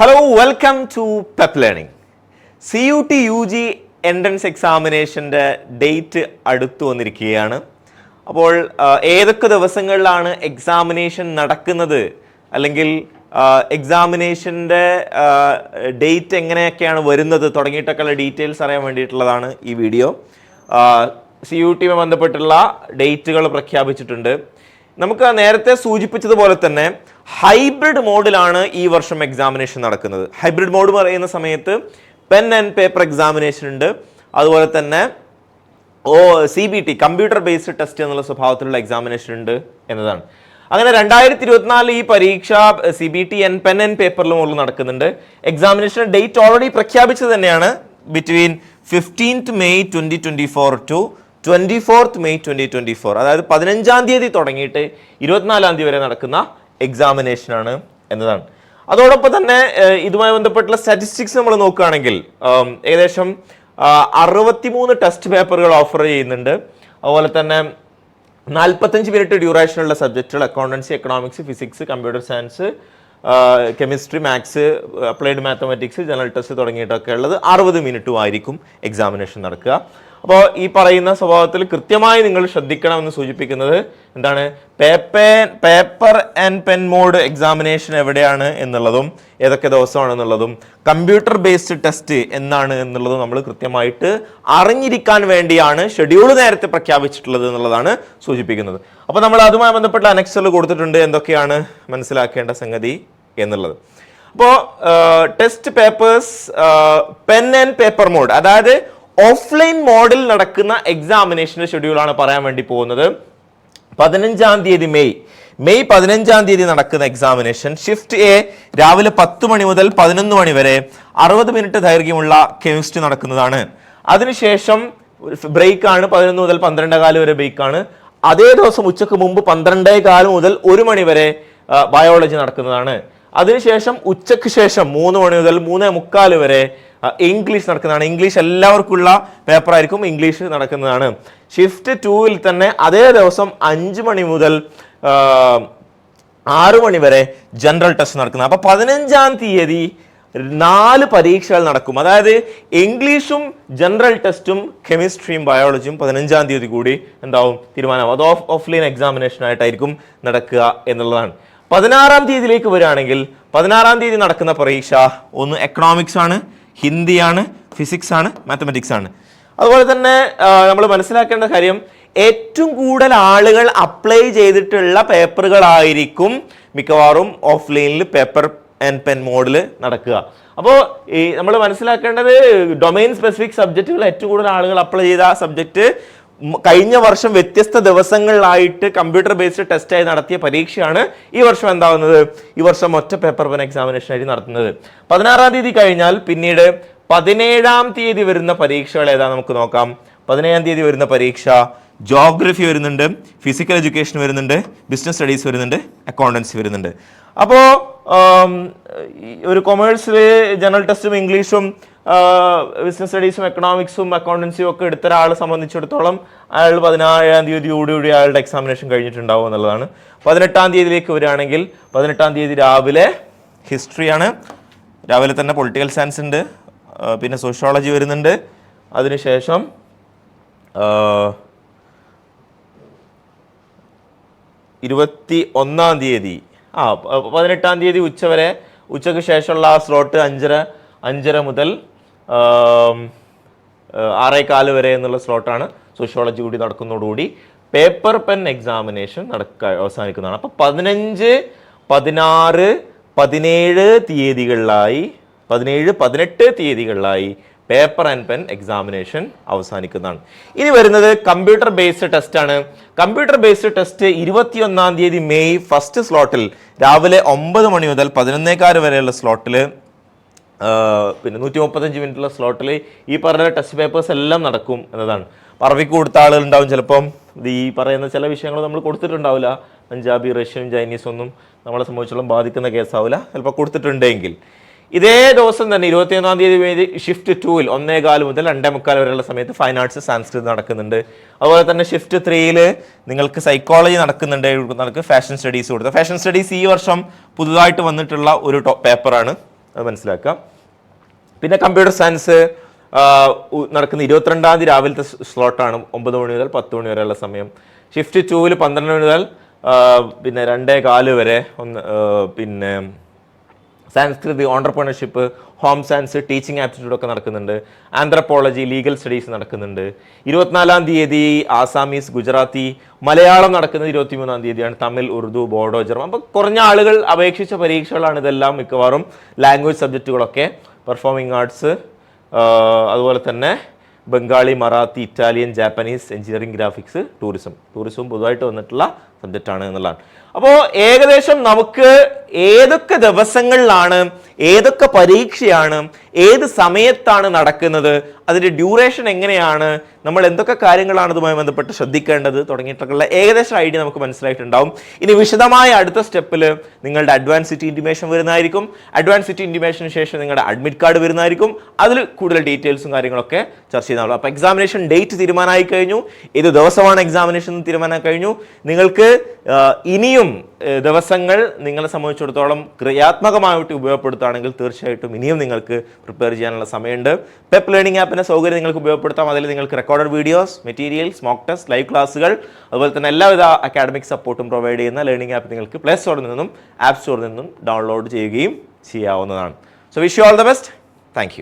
Hello welcome to Pep learning C U T U G entrance എക്സാമിനേഷന്റെ date അടുത്തു വന്നിരിക്കുകയാണ്. അപ്പോൾ ഏതൊക്കെ ദിവസങ്ങളിലാണ് എക്സാമിനേഷൻ നടക്കുന്നത്? അല്ലെങ്കിൽ എക്സാമിനേഷന്റെ ഡേറ്റ് എങ്ങനെയൊക്കെയാണ് വരുന്നത്? തുടങ്ങിയിട്ടൊക്കെയുള്ള ഡീറ്റെയിൽസ് അറിയാൻ വേണ്ടിയിട്ടുള്ളതാണ് ഈ വീഡിയോ സി യു ടിയുമായി ബന്ധപ്പെട്ടുള്ള ഡേറ്റുകൾ പ്രഖ്യാപിച്ചിട്ടുണ്ട്. നമുക്ക് നേരത്തെ സൂചിപ്പിച്ചതുപോലെ തന്നെ ഹൈബ്രിഡ് മോഡിലാണ് ഈ വർഷം എക്സാമിനേഷൻ നടക്കുന്നത്. ഹൈബ്രിഡ് മോഡ് പറയുന്ന സമയത്ത് പെൻ ആൻഡ് പേപ്പർ എക്സാമിനേഷൻ ഉണ്ട്. അതുപോലെ തന്നെ or C B T computer based test എന്നുള്ള സ്വഭാവത്തിലുള്ള എക്സാമിനേഷൻ ഉണ്ട് എന്നതാണ്. അങ്ങനെ രണ്ടായിരത്തി ഇരുപത്തിനാല് ഈ പരീക്ഷ C B T and pen and പേപ്പറിലും ഉള്ളിൽ നടക്കുന്നുണ്ട്. എക്സാമിനേഷൻ ഡേറ്റ് ഓൾറെഡി പ്രഖ്യാപിച്ചത് തന്നെയാണ് between fifteenth May twenty twenty four to twenty fourth May twenty twenty four അതായത് പതിനഞ്ചാം തീയതി തുടങ്ങിയിട്ട് ഇരുപത്തിനാലാം തീയതി വരെ നടക്കുന്ന എക്സാമിനേഷൻ ആണ് എന്നതാണ്. അതോടൊപ്പം തന്നെ ഇതുമായി ബന്ധപ്പെട്ടുള്ള സ്റ്റാറ്റിസ്റ്റിക്സ് നമ്മൾ നോക്കുകയാണെങ്കിൽ ഏകദേശം അറുപത്തിമൂന്ന് ടെസ്റ്റ് പേപ്പറുകൾ ഓഫർ ചെയ്യുന്നുണ്ട്. അതുപോലെ തന്നെ നാൽപ്പത്തഞ്ച് മിനിറ്റ് ഡ്യൂറേഷനുള്ള സബ്ജക്റ്റുകൾ accountancy economics physics computer science chemistry maths applied mathematics general test തുടങ്ങിയിട്ടൊക്കെ ഉള്ളത് അറുപത് മിനിറ്റും ആയിരിക്കും എക്സാമിനേഷൻ നടക്കുക. അപ്പോൾ ഈ പറയുന്ന സ്വഭാവത്തിൽ കൃത്യമായി നിങ്ങൾ ശ്രദ്ധിക്കണമെന്ന് സൂചിപ്പിക്കുന്നത് എന്താണ്? Paper paper and pen mode examination എവിടെയാണ് എന്നുള്ളതും ഏതൊക്കെ ദിവസമാണെന്നുള്ളതും കമ്പ്യൂട്ടർ ബേസ്ഡ് ടെസ്റ്റ് എന്നാണ് എന്നുള്ളതും നമ്മൾ കൃത്യമായിട്ട് അറിഞ്ഞിരിക്കാൻ വേണ്ടിയാണ് ഷെഡ്യൂൾ നേരത്തെ പ്രഖ്യാപിച്ചിട്ടുള്ളത് എന്നുള്ളതാണ് സൂചിപ്പിക്കുന്നത്. അപ്പോൾ നമ്മൾ അതുമായി ബന്ധപ്പെട്ട അനക്സൽ കൊടുത്തിട്ടുണ്ട്. എന്തൊക്കെയാണ് മനസ്സിലാക്കേണ്ട സംഗതി എന്നുള്ളത്. അപ്പോൾ test papers pen and paper mode അതായത് ഓഫ്ലൈൻ മോഡിൽ നടക്കുന്ന എക്സാമിനേഷന്റെ ഷെഡ്യൂളാണ് പറയാൻ വേണ്ടി പോകുന്നത്. പതിനഞ്ചാം തീയതി മെയ്. മെയ് പതിനഞ്ചാം തീയതി നടക്കുന്ന എക്സാമിനേഷൻ ഷിഫ്റ്റ് എ രാവിലെ പത്ത് മണി മുതൽ പതിനൊന്ന് മണി വരെ അറുപത് മിനിറ്റ് ദൈർഘ്യമുള്ള കെമിസ്ട്രി നടക്കുന്നതാണ്. അതിനുശേഷം ബ്രേക്ക് ആണ്. പതിനൊന്ന് മുതൽ പന്ത്രണ്ടേ കാൽ വരെ ബ്രേക്കാണ് അതേ ദിവസം ഉച്ചയ്ക്ക് മുമ്പ് പന്ത്രണ്ടേ കാൽ മുതൽ ഒരു മണി വരെ ബയോളജി നടക്കുന്നതാണ്. അതിനുശേഷം ഉച്ചയ്ക്ക് ശേഷം മൂന്ന് മണി മുതൽ മൂന്നേ മുക്കാൽ വരെ ഇംഗ്ലീഷ് നടക്കുന്നതാണ്. ഇംഗ്ലീഷ് എല്ലാവർക്കുള്ള പേപ്പറായിരിക്കും ഇംഗ്ലീഷ് നടക്കുന്നതാണ്. ഷിഫ്റ്റ് ടൂവിൽ തന്നെ അതേ ദിവസം അഞ്ച് മണി മുതൽ ആറു മണി വരെ ജനറൽ ടെസ്റ്റ് നടക്കുന്നത്. അപ്പൊ പതിനഞ്ചാം തീയതി നാല് പരീക്ഷകൾ നടക്കും. അതായത് ഇംഗ്ലീഷും ജനറൽ ടെസ്റ്റും കെമിസ്ട്രിയും ബയോളജിയും പതിനഞ്ചാം തീയതി കൂടി എന്താവും? തീരുമാനമാവും. അത് ഓഫ് ഓഫ്ലൈൻ എക്സാമിനേഷൻ ആയിട്ടായിരിക്കും നടക്കുക എന്നുള്ളതാണ്. പതിനാറാം തീയതിയിലേക്ക് വരികയാണെങ്കിൽ പതിനാറാം തീയതി നടക്കുന്ന പരീക്ഷ ഒന്ന് എക്കണോമിക്സ് ആണ്. ഹിന്ദിയാണ് ഫിസിക്സ് ആണ് മാത്തമെറ്റിക്സ് ആണ്. അതുപോലെ തന്നെ നമ്മൾ മനസ്സിലാക്കേണ്ട കാര്യം ഏറ്റവും കൂടുതൽ ആളുകൾ അപ്ലൈ ചെയ്തിട്ടുള്ള പേപ്പറുകളായിരിക്കും മിക്കവാറും ഓഫ്ലൈനിൽ പേപ്പർ ആൻഡ് പെൻ മോഡിൽ നടക്കുക. അപ്പോൾ ഈ നമ്മൾ മനസ്സിലാക്കേണ്ടത് ഡൊമൈൻ സ്പെസിഫിക് സബ്ജക്റ്റുകൾ ഏറ്റവും കൂടുതൽ ആളുകൾ അപ്ലൈ ചെയ്ത സബ്ജക്റ്റ് കഴിഞ്ഞ വർഷം വ്യത്യസ്ത ദിവസങ്ങളിലായിട്ട് കമ്പ്യൂട്ടർ ബേസ്ഡ് ടെസ്റ്റായി നടത്തിയ പരീക്ഷയാണ് ഈ വർഷം എന്താവുന്നത്? ഈ വർഷം ഒറ്റ പേപ്പർ പെൻ എക്സാമിനേഷൻ ആയി നടത്തുന്നത്. പതിനാറാം തീയതി കഴിഞ്ഞാൽ പിന്നീട് പതിനേഴാം തീയതി വരുന്ന പരീക്ഷകൾ ഏതാ നമുക്ക് നോക്കാം. പതിനേഴാം തീയതി വരുന്ന പരീക്ഷ ജോഗ്രഫി വരുന്നുണ്ട് ഫിസിക്കൽ എഡ്യൂക്കേഷൻ വരുന്നുണ്ട് ബിസിനസ് സ്റ്റഡീസ് വരുന്നുണ്ട് അക്കൗണ്ടൻസി വരുന്നുണ്ട്. അപ്പോൾ ഒരു കൊമേഴ്സിൽ ജനറൽ ടെസ്റ്റും ഇംഗ്ലീഷും ബിസിനസ് സ്റ്റഡീസും എക്കണോമിക്സും അക്കൗണ്ടൻസിയും ഒക്കെ എടുത്ത ഒരാളെ സംബന്ധിച്ചിടത്തോളം അയാൾ പതിനാറാം തീയതിയോടുകൂടി അയാളുടെ എക്സാമിനേഷൻ കഴിഞ്ഞിട്ടുണ്ടാവും എന്നുള്ളതാണ്. പതിനെട്ടാം തീയതിയിലേക്ക് വരികയാണെങ്കിൽ പതിനെട്ടാം തീയതി രാവിലെ ഹിസ്റ്ററിയാണ് രാവിലെ തന്നെ പൊളിറ്റിക്കൽ സയൻസ് ഉണ്ട്. പിന്നെ സോഷ്യോളജി വരുന്നുണ്ട്. അതിനുശേഷം ഇരുപത്തി ഒന്നാം തീയതി ആ പതിനെട്ടാം തീയതി ഉച്ചവരെ ഉച്ചയ്ക്ക് ശേഷമുള്ള ആ സ്ലോട്ട് അഞ്ചര അഞ്ചര മുതൽ ആറേകാൽ വരെ എന്നുള്ള സ്ലോട്ടാണ് സോഷ്യോളജി കൂടി നടക്കുന്നതോടുകൂടി പേപ്പർ പെൻ എക്സാമിനേഷൻ നടക്ക അവസാനിക്കുന്നതാണ്. അപ്പോൾ പതിനഞ്ച് പതിനാറ് പതിനേഴ് തീയതികളിലായി പതിനേഴ് പതിനെട്ട് തീയതികളിലായി പേപ്പർ ആൻഡ് പെൻ എക്സാമിനേഷൻ അവസാനിക്കുന്നതാണ്. ഇനി വരുന്നത് കമ്പ്യൂട്ടർ ബേസ്ഡ് ടെസ്റ്റ് ആണ്. കമ്പ്യൂട്ടർ ബേസ്ഡ് ടെസ്റ്റ് ഇരുപത്തിയൊന്നാം തീയതി മെയ് ഫസ്റ്റ് സ്ലോട്ടിൽ രാവിലെ ഒമ്പത് മണി മുതൽ പതിനൊന്നേക്കാൽ വരെയുള്ള സ്ലോട്ടിൽ പിന്നെ നൂറ്റി മുപ്പത്തഞ്ച് മിനിറ്റുള്ള സ്ലോട്ടിൽ ഈ പറഞ്ഞ ടെസ്റ്റ് പേപ്പേഴ്സ് എല്ലാം നടക്കും എന്നതാണ്. പറവിക്ക് കൊടുത്ത ആളുകൾ ഉണ്ടാവും ചിലപ്പം ഈ പറയുന്ന ചില വിഷയങ്ങൾ നമ്മൾ കൊടുത്തിട്ടുണ്ടാവില്ല. പഞ്ചാബി റഷ്യൻ ചൈനീസ് ഒന്നും നമ്മളെ സംബന്ധിച്ചോളം ബാധിക്കുന്ന കേസാവില്ല ചിലപ്പോൾ കൊടുത്തിട്ടുണ്ടെങ്കിൽ. ഇതേ ദിവസം തന്നെ ഇരുപത്തിയൊന്നാം തീയതി വേദി ഷിഫ്റ്റ് ടൂവിൽ ഒന്നേകാൽ മുതൽ രണ്ടേ മുക്കാൽ വരെയുള്ള സമയത്ത് ഫൈൻ ആർട്സ് സാൻസ്ക്രിത് നടക്കുന്നുണ്ട്. അതുപോലെ തന്നെ ഷിഫ്റ്റ് ത്രീയിൽ നിങ്ങൾക്ക് സൈക്കോളജി നടക്കുന്നുണ്ട് നമുക്ക് ഫാഷൻ സ്റ്റഡീസ് കൊടുത്ത. ഫാഷൻ സ്റ്റഡീസ് ഈ വർഷം പുതുതായിട്ട് വന്നിട്ടുള്ള ഒരു പേപ്പറാണ് അത് മനസ്സിലാക്കാം. പിന്നെ കമ്പ്യൂട്ടർ സയൻസ് നടക്കുന്ന ഇരുപത്തിരണ്ടാം തീയതി രാവിലത്തെ സ്ലോട്ടാണ് ഒമ്പത് മണി മുതൽ പത്ത് മണി വരെയുള്ള സമയം. ഷിഫ്റ്റ് ടൂവിൽ പന്ത്രണ്ട് മണി മുതൽ പിന്നെ രണ്ടേ കാൽ വരെ ഒന്ന് പിന്നെ Sanskrit entrepreneurship home science teaching aptitude ഒക്കെ നടക്കുന്നുണ്ട്. ആന്ത്രപ്പോളജി ലീഗൽ സ്റ്റഡീസ് നടക്കുന്നുണ്ട്. ഇരുപത്തിനാലാം തീയതി ആസാമീസ് ഗുജറാത്തി മലയാളം നടക്കുന്നത് ഇരുപത്തിമൂന്നാം തീയതിയാണ്. തമിഴ് ഉറുദു ബോഡോ ജർമ്മൻ. അപ്പോൾ കുറഞ്ഞ ആളുകൾ അപേക്ഷിച്ച പരീക്ഷകളാണ് ഇതെല്ലാം മിക്കവാറും ലാംഗ്വേജ് സബ്ജക്റ്റുകളൊക്കെ പെർഫോമിംഗ് ആർട്സ് അതുപോലെ തന്നെ Bengali Marathi Italian Japanese engineering graphics tourism ടൂറിസവും പൊതുവായിട്ട് വന്നിട്ടുള്ള സബ്ജക്റ്റാണ് എന്നുള്ളതാണ്. അപ്പോൾ ഏകദേശം നമുക്ക് ഏതൊക്കെ ദിവസങ്ങളിലാണ് ഏതൊക്കെ പരീക്ഷയാണ് ഏത് സമയത്താണ് നടക്കുന്നത് അതിന്റെ ഡ്യൂറേഷൻ എങ്ങനെയാണ് നമ്മൾ എന്തൊക്കെ കാര്യങ്ങളാണ് ഇതുമായി ബന്ധപ്പെട്ട് ശ്രദ്ധിക്കേണ്ടത് തുടങ്ങിയിട്ടുള്ള ഏകദേശം ഐഡിയ നമുക്ക് മനസ്സിലായിട്ടുണ്ടാവും. ഇനി വിശദമായ അടുത്ത സ്റ്റെപ്പിൽ നിങ്ങളുടെ അഡ്വാൻസ് സിറ്റി ഇന്റിമേഷൻ വരുന്നതായിരിക്കും. അഡ്വാൻസ് സിറ്റി ഇന്റിമേഷന് ശേഷം നിങ്ങളുടെ അഡ്മിറ്റ് കാർഡ് വരുന്നതായിരിക്കും. അതിൽ കൂടുതൽ ഡീറ്റെയിൽസും കാര്യങ്ങളൊക്കെ ചർച്ച ചെയ്യുന്നുള്ളൂ അപ്പോൾ എക്സാമിനേഷൻ ഡേറ്റ് തീരുമാനമായി കഴിഞ്ഞു. ഏത് ദിവസമാണ് എക്സാമിനേഷൻ തീരുമാനമായി കഴിഞ്ഞു? നിങ്ങൾക്ക് ഇനിയും ദിവസങ്ങൾ നിങ്ങളെ സംബന്ധിച്ചിടത്തോളം ക്രിയാത്മകമായിട്ട് ഉപയോഗപ്പെടുത്തുകയാണെങ്കിൽ തീർച്ചയായിട്ടും ഇനിയും നിങ്ങൾക്ക് പ്രിപ്പയർ ചെയ്യാനുള്ള സമയമുണ്ട്. പെപ്പ് ലേണിംഗ് ആപ്പിന്റെ സൗകര്യം നിങ്ങൾക്ക് ഉപയോഗപ്പെടുത്താം. അതിൽ നിങ്ങൾക്ക് recorded videos materials mock test live ക്ലാസ്സുകൾ അതുപോലെ തന്നെ എല്ലാവിധ അക്കാഡമിക് സപ്പോർട്ടും പ്രൊവൈഡ് ചെയ്യുന്ന ലേണിംഗ് ആപ്പ് നിങ്ങൾക്ക് പ്ലേ സ്റ്റോറിൽ നിന്നും ആപ്പ് സ്റ്റോറിൽ നിന്നും ഡൗൺലോഡ് ചെയ്യുകയും ചെയ്യാവുന്നതാണ്. So wish you all the best thank